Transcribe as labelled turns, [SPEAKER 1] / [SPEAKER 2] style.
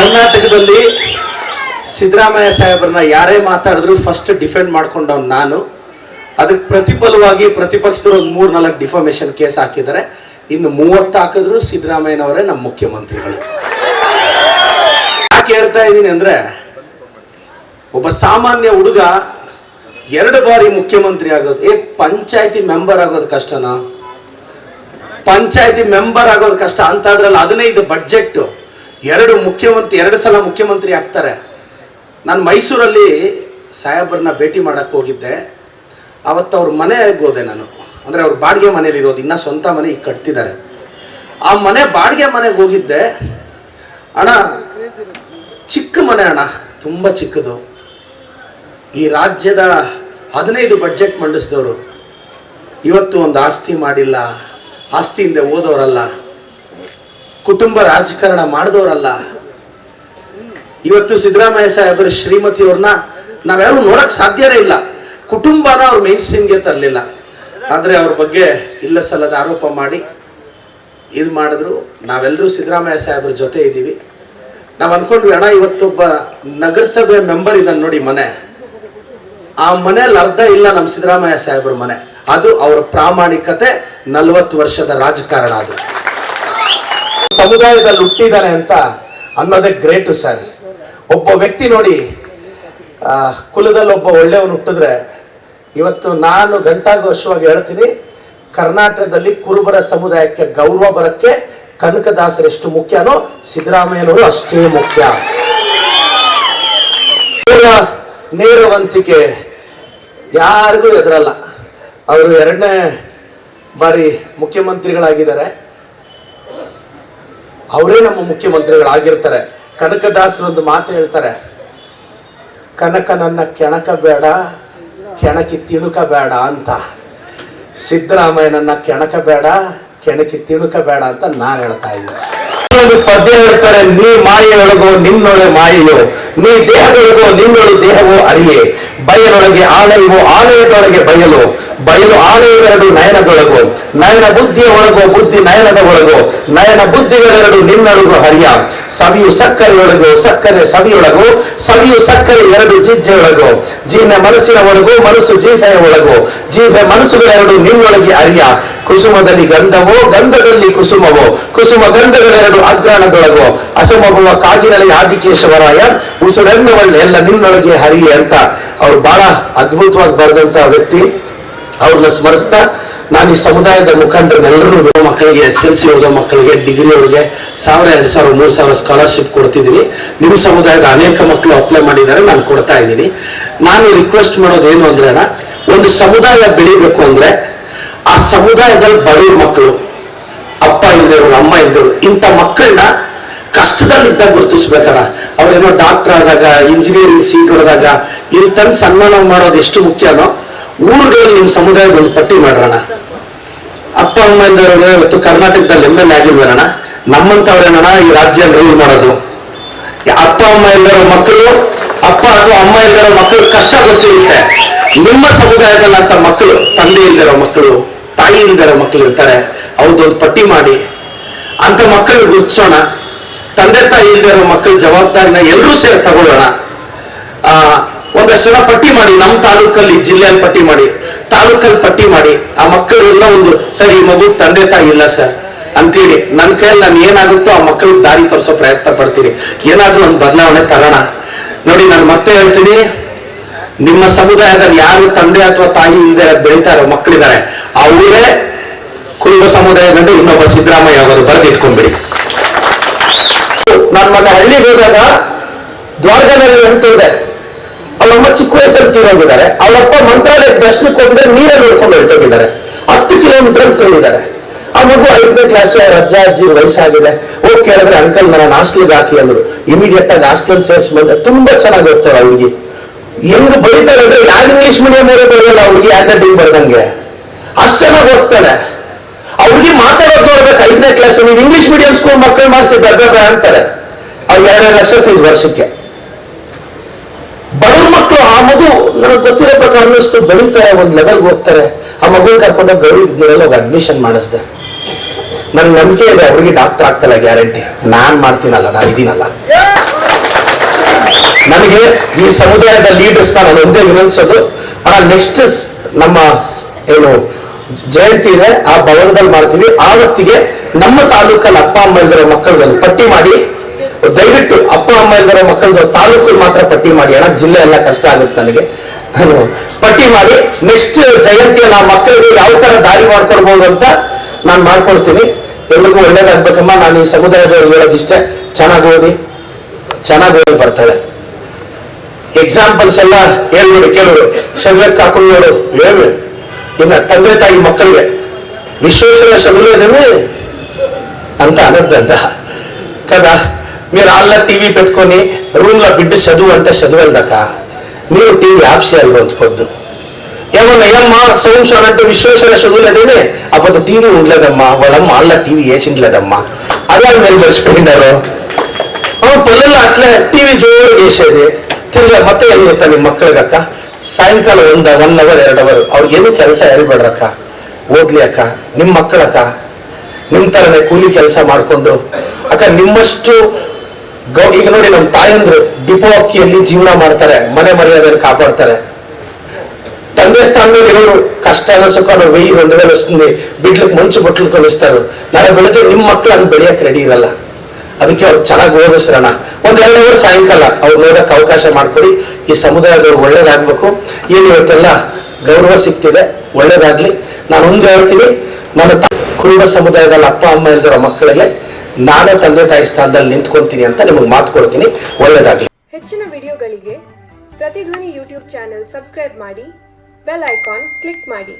[SPEAKER 1] ಕರ್ನಾಟಕದಲ್ಲಿ ಸಿದ್ದರಾಮಯ್ಯ ಸಾಹೇಬ್ರನ್ನ ಯಾರೇ ಮಾತಾಡಿದ್ರು ಫಸ್ಟ್ ಡಿಫೆಂಡ್ ಮಾಡ್ಕೊಂಡವ್ ನಾನು. ಅದಕ್ಕೆ ಪ್ರತಿಫಲವಾಗಿ ಪ್ರತಿಪಕ್ಷದವರು ಒಂದು ಮೂರು ನಾಲ್ಕು ಡಿಫಾಮೇಶನ್ ಕೇಸ್ ಹಾಕಿದ್ದಾರೆ. ಇನ್ನು ಮೂವತ್ತು ಹಾಕಿದ್ರು ಸಿದ್ದರಾಮಯ್ಯನವರೇ ನಮ್ಮ ಮುಖ್ಯಮಂತ್ರಿಗಳು. ಯಾಕೆ ಹೇಳ್ತಾ ಇದ್ದೀನಿ ಅಂದರೆ, ಒಬ್ಬ ಸಾಮಾನ್ಯ ಹುಡುಗ ಎರಡು ಬಾರಿ ಮುಖ್ಯಮಂತ್ರಿ ಆಗೋದು. ಏ, ಪಂಚಾಯತಿ ಮೆಂಬರ್ ಆಗೋದು ಕಷ್ಟನಾ? ಪಂಚಾಯತಿ ಮೆಂಬರ್ ಆಗೋದು ಕಷ್ಟ. ಅಂತ ಅದ್ರಲ್ಲಿ ಹದಿನೈದು ಬಡ್ಜೆಟ್ ಎರಡು ಮುಖ್ಯಮಂತ್ರಿ, ಎರಡು ಸಲ ಮುಖ್ಯಮಂತ್ರಿ ಆಗ್ತಾರೆ. ನಾನು ಮೈಸೂರಲ್ಲಿ ಸಾಹೇಬ್ರನ್ನ ಭೇಟಿ ಮಾಡಕ್ಕೆ ಹೋಗಿದ್ದೆ. ಅವತ್ತು ಅವ್ರ ಮನೆಗೆ ಹೋದೆ ನಾನು. ಅಂದರೆ ಅವ್ರ ಬಾಡಿಗೆ ಮನೇಲಿರೋದು ಇನ್ನೂ ಸ್ವಂತ ಮನೆ ಈಗ ಕಟ್ತಿದ್ದಾರೆ. ಆ ಮನೆ, ಬಾಡಿಗೆ ಮನೆಗೆ ಹೋಗಿದ್ದೆ. ಅಣ್ಣ, ಚಿಕ್ಕ ಮನೆ ಅಣ್ಣ, ತುಂಬ ಚಿಕ್ಕದು. ಈ ರಾಜ್ಯದ ಹದಿನೈದು ಬಜೆಟ್ ಮಂಡಿಸಿದವರು. ಇವತ್ತು ಒಂದು ಆಸ್ತಿ ಮಾಡಿಲ್ಲ ಆಸ್ತಿಯಿಂದ ಓದೋರಲ್ಲ ಕುಟುಂಬ ರಾಜಕಾರಣ ಮಾಡಿದವರಲ್ಲ. ಇವತ್ತು ಸಿದ್ದರಾಮಯ್ಯ ಸಾಹೇಬರ ಶ್ರೀಮತಿಯವ್ರನ್ನ ನಾವ್ಯಾರು ನೋಡಕ್ ಸಾಧ್ಯನೇ ಇಲ್ಲ. ಕುಟುಂಬನ ಅವ್ರ ಮೇನ್ ಸ್ಟ್ರೀಮ್ಗೆ ತರಲಿಲ್ಲ. ಆದರೆ ಅವ್ರ ಬಗ್ಗೆ ಇಲ್ಲ ಸಲ್ಲದ ಆರೋಪ ಮಾಡಿ ಇದು ಮಾಡಿದ್ರು. ನಾವೆಲ್ಲರೂ ಸಿದ್ದರಾಮಯ್ಯ ಸಾಹೇಬ್ರ ಜೊತೆ ಇದ್ದೀವಿ. ನಾವು ಅನ್ಕೊಂಡ್ವಿ, ಅಣ್ಣ, ಇವತ್ತೊಬ್ಬ ನಗರಸಭೆ ಮೆಂಬರ್ ಇದ್ದಾನೆ ನೋಡಿ ಮನೆ. ಆ ಮನೆಯಲ್ಲಿ ಅರ್ಧ ಇಲ್ಲ ನಮ್ಮ ಸಿದ್ದರಾಮಯ್ಯ ಸಾಹೇಬ್ರ ಮನೆ. ಅದು ಅವರ ಪ್ರಾಮಾಣಿಕತೆ ನಲವತ್ತು ವರ್ಷದ ರಾಜಕಾರಣ ಅದು. ಸಮುದಾಯದಲ್ಲಿ ಹುಟ್ಟಿದ್ದಾನೆ ಅಂತ ಅನ್ನೋದೇ ಗ್ರೇಟು ಸರ್. ಒಬ್ಬ ವ್ಯಕ್ತಿ ನೋಡಿ ಕುಲದಲ್ಲಿ ಒಬ್ಬ ಒಳ್ಳೆಯವನು ಹುಟ್ಟಿದ್ರೆ ಇವತ್ತು ನಾನು ಘಂಟಾಘೋಷವಾಗಿ ಹೇಳ್ತೀನಿ, ಕರ್ನಾಟಕದಲ್ಲಿ ಕುರುಬರ ಸಮುದಾಯಕ್ಕೆ ಗೌರವ ಬರಕ್ಕೆ ಕನಕದಾಸರು ಎಷ್ಟು ಮುಖ್ಯನೋ ಸಿದ್ದರಾಮಯ್ಯನವರು ಅಷ್ಟೇ ಮುಖ್ಯ. ನೇರವಂತಿಕೆ ಯಾರಿಗೂ ಎದುರಲ್ಲ. ಅವರು ಎರಡನೇ ಬಾರಿ ಮುಖ್ಯಮಂತ್ರಿಗಳಾಗಿದ್ದಾರೆ. ಅವರೇ ನಮ್ಮ ಮುಖ್ಯಮಂತ್ರಿಗಳಾಗಿರ್ತಾರೆ. ಕನಕದಾಸರು ಒಂದು ಮಾತು ಹೇಳ್ತಾರೆ. ಕನಕ ನನ್ನ ಕೆಣಕ ಬೇಡ, ಕೆಣಕಿ ತಿಣುಕ ಬೇಡ ಅಂತ. ಸಿದ್ದರಾಮಯ್ಯನನ್ನ ಕೆಣಕ ಬೇಡ, ಕೆಣಕಿ ತಿಣುಕ ಬೇಡ ಅಂತ ನಾನು ಹೇಳ್ತಾ ಇದ್ದೀನಿ. ಪದ್ಯ ಹೇಳ್ತಾರೆ, ನೀ ಮಾಯೆಯೊಳಗೋ ನಿನ್ನೊಳೆ ಮಾಯೆಯೋ. ನೀ ದೇಹದೊಳಗೋ ನಿನ್ನೊಳು ದೇಹವೋ ಅರಿಯೇ. ಬಯಲೊಳಗೆ ಆಲಯವೋ ಆಲಯದೊಳಗೆ ಬಯಲು. ಬಯಲು ಆಲಯವೆರಡು ನಯನದೊಳಗು. ನಯನ ಬುದ್ಧಿಯ ಒಳಗೋ, ಬುದ್ಧಿ ನಯನದ ಒಳಗು. ನಯನ ಬುದ್ಧಿಗಳೆರಡು ನಿನ್ನೊಳಗು ಹರಿಯ. ಸವಿಯು ಸಕ್ಕರೆಯೊಳಗು, ಸಕ್ಕರೆ ಸವಿಯೊಳಗು. ಸವಿಯು ಸಕ್ಕರೆ ಎರಡು ಜಿಜ್ಜೆಯೊಳಗು. ಜೀನ ಮನಸ್ಸಿನ ಒಳಗು, ಮನಸ್ಸು ಜೀಹೆಯ ಒಳಗು. ಜೀಹೆ ಮನಸ್ಸುಗಳೆರಡು ನಿನ್ನೊಳಗೆ ಅರಿಯ ಕುಸುಮದಲ್ಲಿ ಗಂಧವೋ, ಗಂಧದಲ್ಲಿ ಕುಸುಮವೋ. ಕುಸುಮ ಗಂಧಗಳೆರಡು ಅಗ್ರಾಣದೊಳಗು. ಅಸಮಗುವ ಕಾಗಿನಲ್ಲಿ ಆದಿಕೇಶವರಾಯ. ಉಸುಡೆನ್ನವಳ್ಳೆ ಎಲ್ಲ ನಿನ್ನೊಳಗೆ ಹರಿಯೆ ಅಂತ. ಅವ್ರು ಬಹಳ ಅದ್ಭುತವಾಗಿ ಬರೆದಂತ ವ್ಯಕ್ತಿ. ಅವ್ರನ್ನ ಸ್ಮರಿಸ್ತಾ ನಾನು ಈ ಸಮುದಾಯದ ಮುಖಂಡರನ್ನೆಲ್ಲರೂ ಮಕ್ಕಳಿಗೆ ಎಸ್ ಎಲ್ ಸಿ ಓದೋ ಮಕ್ಕಳಿಗೆ ಡಿಗ್ರಿ ಅವ್ರಿಗೆ ಸಾವಿರ, ಎರಡು ಸಾವಿರ, ಮೂರು ಸಾವಿರ ಸ್ಕಾಲರ್ಶಿಪ್ ಕೊಡ್ತಿದ್ದೀನಿ. ನಿಮ್ಮ ಸಮುದಾಯದ ಅನೇಕ ಮಕ್ಕಳು ಅಪ್ಲೈ ಮಾಡಿದ್ದಾರೆ, ನಾನು ಕೊಡ್ತಾ ಇದ್ದೀನಿ. ನಾನು ರಿಕ್ವೆಸ್ಟ್ ಮಾಡೋದು ಏನು ಅಂದ್ರೆ ಒಂದು ಸಮುದಾಯ ಬೆಳಿಬೇಕು ಅಂದ್ರೆ ಆ ಸಮುದಾಯದಲ್ಲಿ ಬಡವ್ರ ಮಕ್ಕಳು, ಅಪ್ಪ ಇಲ್ದೇವ್ರು ಅಮ್ಮ ಇಲ್ದೇವ್ರು ಇಂಥ ಮಕ್ಕಳನ್ನ ಕಷ್ಟದಲ್ಲಿದ್ದಾಗ ಗುರುತಿಸ್ಬೇಕಣ ಅವ್ರೇನೋ ಡಾಕ್ಟರ್ ಆದಾಗ ಇಂಜಿನಿಯರಿಂಗ್ ಸೀಟ್ ಹೊಡೆದಾಗ, ಇಲ್ಲಿ ತಂದು ಸನ್ಮಾನ ಮಾಡೋದು ಎಷ್ಟು ಮುಖ್ಯನೋ ಊರುಗಳಲ್ಲಿ ನಿಮ್ಮ ಸಮುದಾಯದ ಒಂದು ಪಟ್ಟಿ ಮಾಡೋಣ ಅಪ್ಪ, ಅಮ್ಮ ಇಲ್ದವ್ರಿಗೆ ಇವತ್ತು ಕರ್ನಾಟಕದಲ್ಲಿ ಎಂ ಎಲ್ ಆಗಿಲ್ವೇನಣ್ಣ? ನಮ್ಮಂತವ್ರೇನೋಣ ಈ ರಾಜ್ಯ ರೂಲ್ ಮಾಡೋದು? ಅಪ್ಪ, ಅಮ್ಮ ಎಲ್ಲರೋ ಮಕ್ಕಳು ಅಪ್ಪ ಅಥವಾ ಅಮ್ಮ ಇಲ್ಲರೋ ಮಕ್ಕಳು ಕಷ್ಟ ಗೊತ್ತಿರುತ್ತೆ. ನಿಮ್ಮ ಸಮುದಾಯದಲ್ಲಿ ಅಂತ ಮಕ್ಕಳು ತಂದೆ ಇಲ್ದಿರೋ ಮಕ್ಕಳು ತಾಯಿ ಇಲ್ದಿರೋ ಮಕ್ಕಳು ಇರ್ತಾರೆ. ಅವ್ರದ್ದೊಂದು ಪಟ್ಟಿ ಮಾಡಿ. ಅಂತ ಮಕ್ಕಳು ಗುರ್ತಿಸೋಣ. ತಂದೆ ತಾಯಿ ಇಲ್ದಿರೋ ಮಕ್ಕಳ ಜವಾಬ್ದಾರಿನ ಎಲ್ಲರೂ ಸೇರಿ ತಗೊಳ್ಳೋಣ. ಆ ಒಂದಷ್ಟು ಜನ ಪಟ್ಟಿ ಮಾಡಿ ನಮ್ಮ ತಾಲೂಕಲ್ಲಿ ಜಿಲ್ಲೆಯಲ್ಲಿ ಪಟ್ಟಿ ಮಾಡಿ ತಾಲೂಕಲ್ಲಿ ಪಟ್ಟಿ ಮಾಡಿ, ಆ ಮಕ್ಕಳೆಲ್ಲ ಒಂದು, ಸರ್, ಈ ಮಗು ತಂದೆ ತಾಯಿ ಇಲ್ಲ, ಸರ್. ಅಂತೇಳಿ ನನ್ನ ಕೈಯಲ್ಲಿ ನಾನು ಏನಾಗುತ್ತೋ ಆ ಮಕ್ಕಳಿಗೆ ದಾರಿ ತೋರಿಸೋ ಪ್ರಯತ್ನ ಪಡ್ತೀನಿ. ಏನಾದ್ರೂ ಒಂದು ಬದಲಾವಣೆ ತರೋಣ. ನೋಡಿ, ನಾನು ಮತ್ತೆ ಹೇಳ್ತೀನಿ. ನಿಮ್ಮ ಸಮುದಾಯದಲ್ಲಿ ಯಾರು ತಂದೆ ಅಥವಾ ತಾಯಿ ಇಲ್ಲದೆ ಬೆಳೀತಾ ಇರೋ ಮಕ್ಕಳಿದ್ದಾರೆ ಅವರೇ ಕುರುಬ ಸಮುದಾಯದಲ್ಲಿ ಇನ್ನೊಬ್ಬ ಸಿದ್ದರಾಮಯ್ಯ ಅವರು ಬರೆದಿಟ್ಕೊಂಡ್ಬಿಡಿ ನಾನು ಮೊನ್ನೆ ಹಳ್ಳಿಗೆ ಹೋದಾಗ ದ್ವಾರದಲ್ಲಿ ಅಂತಂದೆ ಅವರಮ್ಮ ಚಿಕ್ಕ ವಯಸ್ಸಲ್ಲಿ ತೀರೋಗಿದ್ದಾರೆ ಅವರಪ್ಪ ಮಂತ್ರಾಲಯ ದರ್ಶನಕ್ಕೆ ಹೋಗಿದ್ರೆ ನೀರಲ್ಲಿ ನೋಡ್ಕೊಂಡು ಹೊರಟೋಗಿದ್ದಾರೆ. ಹತ್ತು ಕಿಲೋಮೀಟರ್ ತಂದಿದ್ದಾರೆ ಆ ಮಗು ಐದನೇ ಕ್ಲಾಸ್ ಅಜ್ಜ ಅಜ್ಜಿ ವಯಸ್ಸಾಗಿದೆ. ಹೋಗಿ ಕೇಳಿದ್ರೆ ಅಂಕಲ್ ನನ್ನ ಹಾಸ್ಟೆಲ್ಗೆ ಹಾಕಿ ಅಂದ್ರು. ಇಮಿಡಿಯೇಟ್ ಆಗಿ ಹಾಸ್ಟೆಲ್ ಸೇರಿಸಿ ಬಂದ ತುಂಬಾ ಚೆನ್ನಾಗಿ ಓದ್ತಾರೆ ಅವ್ರಿಗೆ ಹೆಂಗ್ ಬರೀತಾರೆ ಅಂದ್ರೆ ಯಾರು ಇಂಗ್ಲಿಷ್ ಮೀಡಿಯಂ ಅವರೇ ಬರೋಲ್ಲ ಅವ್ರಿಗೆ ಯಾಕೆ ಡಿಂಗ್ ಬರ್ದಂಗೆ. ಅಷ್ಟು ಚೆನ್ನಾಗಿ ಹೋಗ್ತಾಳೆ ಅವ್ರಿಗೆ ಮಾತಾಡೋದು ನೋಡ್ಬೇಕು. ಐದನೇ ಕ್ಲಾಸ್ ನೀವು ಇಂಗ್ಲಿಷ್ ಮೀಡಿಯಂ ಸ್ಕೂಲ್ ಮಕ್ಕಳು ಮಾಡಿಸಿ ಬೇಡ ಅಂತಾರೆ. ಅವ್ರು ಎರಡು ಲಕ್ಷ ಫೀಸ್ ವರ್ಷಕ್ಕೆ. ಬಡವ್ರ ಮಕ್ಕಳು ಆ ಮಗು, ನನಗೆ ಗೊತ್ತಿರೋ ಪ್ರಕಾರ ಅನ್ನಿಸ್ತು ಬೆಳೀತಾರೆ, ಒಂದು ಲೆವೆಲ್ಗೆ ಹೋಗ್ತಾರೆ. ಆ ಮಗುನ ಕರ್ಕೊಂಡು ಗೌರಿ ಹೋಗಿ ಅಡ್ಮಿಷನ್ ಮಾಡಿಸ್ದೆ. ನನ್ಗೆ ನಂಬಿಕೆ ಇದೆ, ಅವ್ರಿಗೆ ಡಾಕ್ಟರ್ ಆಗ್ತಲ್ಲ ಗ್ಯಾರಂಟಿ ನಾನ್ ಮಾಡ್ತೀನಲ್ಲ, ನಾನು ಇದೀನಲ್ಲ. ನನಗೆ ಈ ಸಮುದಾಯದ ಲೀಡರ್ಸ್ ನಾನು ಒಂದೇ ವಿನಂತಿಸೋದು, ಆ ನೆಕ್ಸ್ಟ್ ನಮ್ಮ ಏನು ಜಯಂತಿ ಇದೆ, ಆ ಭವನದಲ್ಲಿ ಮಾಡ್ತೀವಿ. ಹೊತ್ತಿಗೆ ನಮ್ಮ ತಾಲೂಕಲ್ಲಿ ಅಪ್ಪ, ಅಮ್ಮ ಇಲ್ದಿರೋ ಮಕ್ಕಳಲ್ಲಿ ಪಟ್ಟಿ ಮಾಡಿ ದಯವಿಟ್ಟು ಅಪ್ಪ, ಅಮ್ಮ ಇದ್ದಾರೆ ಮಕ್ಕಳದ್ದು ತಾಲೂಕು ಮಾತ್ರ ಪಟ್ಟಿ ಮಾಡಿ. ಅಣ್ಣ, ಜಿಲ್ಲೆ ಎಲ್ಲ ಕಷ್ಟ ಆಗುತ್ತೆ ನನಗೆ. ಪಟ್ಟಿ ಮಾಡಿ ನೆಕ್ಸ್ಟ್ ಜಯಂತಿಯಲ್ಲಿ ಆ ಮಕ್ಕಳಿಗೆ ಯಾವ ತರ ದಾರಿ ಮಾಡ್ಕೊಡ್ಬೋದು ಅಂತ ನಾನು ಮಾಡ್ಕೊಡ್ತೀನಿ ಎಲ್ರಿಗೂ ಒಳ್ಳೇದಾಗ್ಬೇಕಮ್ಮ. ನಾನು ಈ ಸಮುದಾಯದವ್ರಿಗೆ ಹೇಳೋದಿಷ್ಟೇ. ಚೆನ್ನಾಗಿ ಓದಿ ಚೆನ್ನಾಗಿ ಓದಿ ಬರ್ತಾಳೆ. ಎಕ್ಸಾಂಪಲ್ಸ್ ಎಲ್ಲ ಹೇಳ್ಬಿಡಿ ಕೇಳೋರು ಶರೀರಕ್ಕೆ ಹಾಕೊಂಡು ನೋಡು. ಏನು? ಇನ್ನ ತಂದೆ ತಾಯಿ ಮಕ್ಕಳಿಗೆ ವಿಶ್ವೇಶ್ವರ ಶರೀರದೇನೆ ಅಂತ ಅನ್ನದ್ದಂತ. ಕದ? మీరు ఆళ్ళ టీవీ పెట్టుకొని రూమ్ లో బిడ్డ చదువు అంటే చదువులదాక మీరు టీవీ ఆఫ్ చేయాలి రోజు పొద్దు ఏమన్నా ఏమ్మా సంవత్సరం అంటే విశ్వేశ్వర చదువులేదేమి అప్పుడు టీవీ ఉండలేదమ్మా వాళ్ళమ్మ ఆళ్ళ టీవీ వేసిండలేదమ్మా అదే మీరు మర్చిపోయినారు ಅವ್ನು ಪಲ್ಲೆಲ್ಲ ಅಟ್ಲೆ ಟಿವಿ ಜೋರು వేసేది ತಿರ್ಗಾ ಮತ್ತೆ ಏನ್ ಗೊತ್ತಾ ನಿಮ್ಮ ಮಕ್ಕಳಿಗಕ್ಕ ಸಾಯಂಕಾಲ ಒಂದ ಒನ್ ಅವರ್ ಎರಡು ಅವರ್ ಅವ್ರಿಗೇನು ಕೆಲಸ ಹೇಳ್ಬೇಡ್ರಕ್ಕ ಓದ್ಲಿ ಅಕ್ಕ ನಿಮ್ಮ ಮಕ್ಕಳಕ್ಕ ನಿಮ್ ತರನೇ ಕೂಲಿ ಕೆಲಸ ಮಾಡ್ಕೊಂಡು ಅಕ್ಕ ನಿಮ್ಮಷ್ಟು ಗೌ ಈಗ ನೋಡಿ ನಮ್ಮ ತಾಯಂದ್ರು ಡಿಪೋ ಅಕ್ಕಿಯಲ್ಲಿ ಜೀವನ ಮಾಡ್ತಾರೆ ಮನೆ ಮರ್ಯಾದೆಯನ್ನು ಕಾಪಾಡ್ತಾರೆ తండ్రి స్థానంలో ఇరువురు కష్టాల సుఖాలు వెయ్యి రెండు వేలు వస్తుంది బిడ్డలకు మంచి బొట్లు కొనిస్తారు ನಾಳೆ ಬೆಳಿಗ್ಗೆ ನಿಮ್ಮ ಮಕ್ಕಳು ಹಂಗೆ ಬೆಳೆಯಕ್ಕೆ ರೆಡಿ ಇರಲ್ಲ ಅದಕ್ಕೆ ಅವ್ರು ಚೆನ್ನಾಗಿ ಓದಿಸ್ರಣ ಒಂದ್ ಎರಡು ಅವರ್ ಸಾಯಂಕಾಲ ಅವ್ರು ನೋಡಕ್ ಅವಕಾಶ ಮಾಡ್ಕೊಡಿ ಈ ಸಮುದಾಯದವ್ರು ಒಳ್ಳೇದಾಗ್ಬೇಕು ಏನು ಇವತ್ತೆಲ್ಲ ಗೌರವ ಸಿಗ್ತಿದೆ ಒಳ್ಳೇದಾಗ್ಲಿ ನಾನು ಒಂದು ಹೇಳ್ತೀನಿ ನನ್ನ ತ- ಕುರುಬ ಸಮುದಾಯದಲ್ಲಿ ಅಪ್ಪ ಅಮ್ಮ ಇಲ್ದಿರೋ ಮಕ್ಕಳಿಗೆ ನಾನೇ ತಂದೆ ತಾಯಿ ಸ್ಥಾನದಲ್ಲಿ ನಿಂತ್ಕೊಂತೀನಿ ಅಂತ ನಿಮಗೆ ಮಾತು ಕೊಡ್ತೀನಿ. ಒಳ್ಳೇದಾಗ್ಲಿ.
[SPEAKER 2] ಹೆಚ್ಚಿನ ವಿಡಿಯೋಗಳಿಗೆ ಪ್ರತಿಧ್ವನಿ ಯೂಟ್ಯೂಬ್ ಚಾನೆಲ್ ಸಬ್ಸ್ಕ್ರೈಬ್ ಮಾಡಿ, ಬೆಲ್ ಐಕಾನ್ ಕ್ಲಿಕ್ ಮಾಡಿ.